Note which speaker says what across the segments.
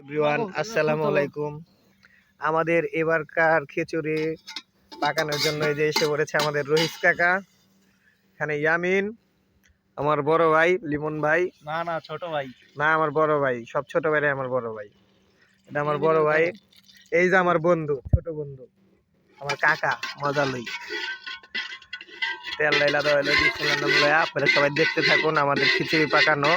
Speaker 1: Everyone আসসালামু আলাইকুম। আমাদের এবারকার খিচুড়ি পাকানোর জন্য এই যে এসে পড়েছে আমাদের রহিস কাকা এখানে ইয়ামিন আমার বড় ভাই লিমন ভাই।
Speaker 2: না না ছোট ভাই।
Speaker 1: না আমার বড় ভাই সব ছোট ভাই আমার বড় ভাই। এটা আমার বড় ভাই। এই যে আমার বন্ধু ছোট বন্ধু আমার কাকা মজা লই। তেল লাইলা লয়া আপনারা সবাই দেখতে থাকুন আমাদের খিচুড়ি পাকানো।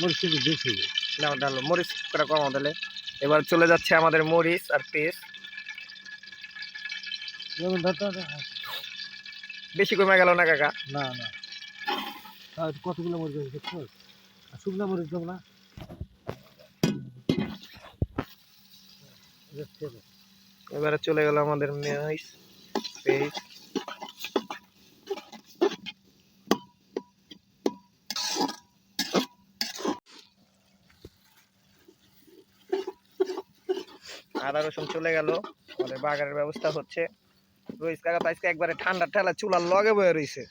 Speaker 2: মুর্শিদ বেশি
Speaker 1: না ডালো মরিচ করে কম দিলে এবার চলে যাচ্ছে আমাদের মরিচ আর পেস্ট বেশি কমে গেল না কাকা?
Speaker 2: না না। কতগুলো মরিচ আছে দেখছ? আর শুকনো মরিচ দেবো না।
Speaker 1: এবারে চলে গেল আমাদের মরিচ পেস্ট আদা রসুন চলে গেল। আমাদের বাগানের ব্যবস্থা হচ্ছে। রইস কাকা তো আজকে একবারে ঠান্ডা ঠেলা চুলার লগে বয়ে রইছে।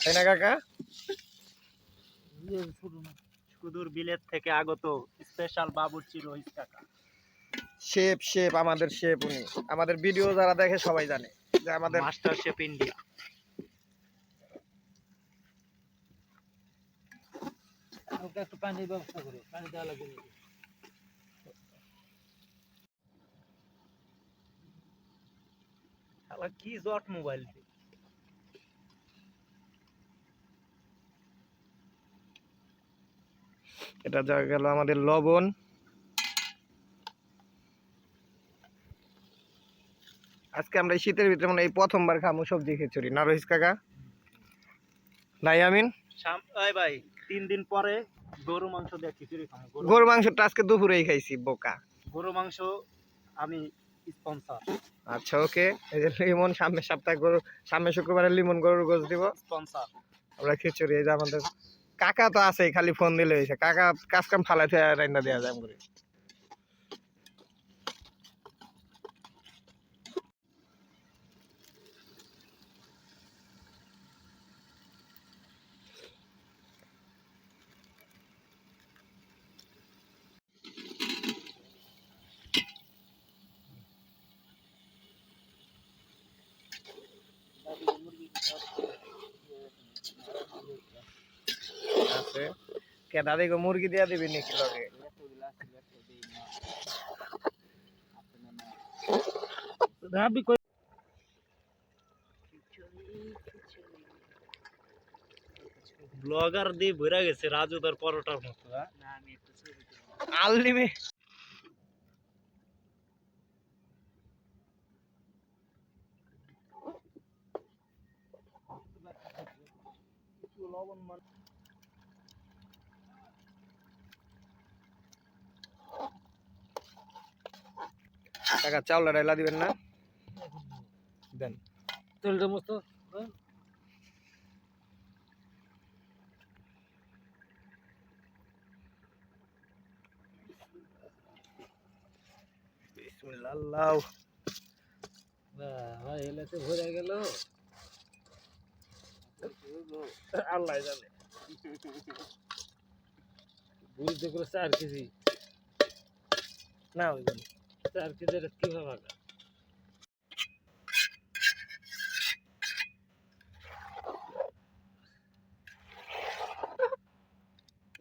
Speaker 1: তাই না কাকা?
Speaker 2: সুদূর বিলেত থেকে আগত স্পেশাল বাবুর্চি রোহিত কাকা।
Speaker 1: শেপ শেপ আমাদের শেপ উনি। আমাদের ভিডিও যারা দেখে সবাই জানে যে আমাদের
Speaker 2: মাস্টার শেফ ইন্ডিয়া একটু পানির ব্যবস্থা করো পানি দেওয়া লাগবে শালা কি জট মোবাইল
Speaker 1: এটা যা গেল আমাদের লবণ। আজকে আমরা শীতের ভিতরে মানে এই প্রথমবার খামু সবজি খিচুড়ি। না রহিস কাকা? নাই আমিন?
Speaker 2: ভাই তিন দিন পরে গরু মাংস দিয়ে খিচুড়ি খাব গরু
Speaker 1: গরু মাংসটা আজকে দুপুরেই খাইছি বোকা।
Speaker 2: গরু মাংস আমি স্পন্সর।
Speaker 1: আচ্ছা ওকে। এই যে লিমন সামনে সপ্তাহে গরু সামনে শুক্রবারে লিমন গরুর গোছ দিব।
Speaker 2: স্পন্সর।
Speaker 1: আমরা খিচুড়ি এই যে আমাদের কাকা তো আছেই খালি ফোন দিলে হয়েছে। কাকা কাজ কাম ফালাইতে রান্না দেওয়া যায় করে। আছে। কে দাদি গো মুরগি দিয়া দিবি নাকি লগে?
Speaker 2: রাবি কই? ব্লগার দিয়ে ভরা গেছে রাজু তার পরোটার মতো হ্যাঁ?
Speaker 1: আললিমে কাকা চাউলা ডাইলা দিবেন না? দেন।
Speaker 2: তেলটা মস্ত
Speaker 1: বিসমিল্লাহ আল্লাহ।
Speaker 2: ভাই এলাতে ভরে গেল। আল্লাহ জানে। বুঝতে করে চার কেজি।
Speaker 1: না ওই
Speaker 2: চার কেজি কীভাবে ভাগা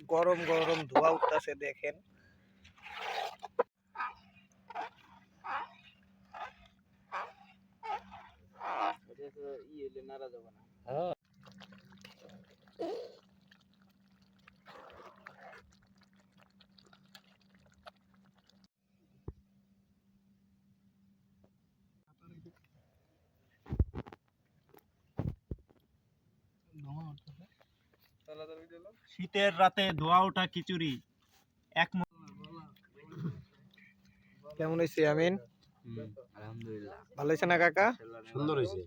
Speaker 1: গরম গরম ধোয়া উঠতেছে দেখেন।
Speaker 2: হ্যাঁ। শীতের রাতে ধোয়া ওঠা খিচুড়ি। এক
Speaker 1: কেমন হয়েছে আমিন?
Speaker 2: আলহামদুলিল্লাহ।
Speaker 1: ভালো হয়েছে না কাকা?
Speaker 2: সুন্দর হয়েছে।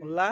Speaker 1: মোল্লা?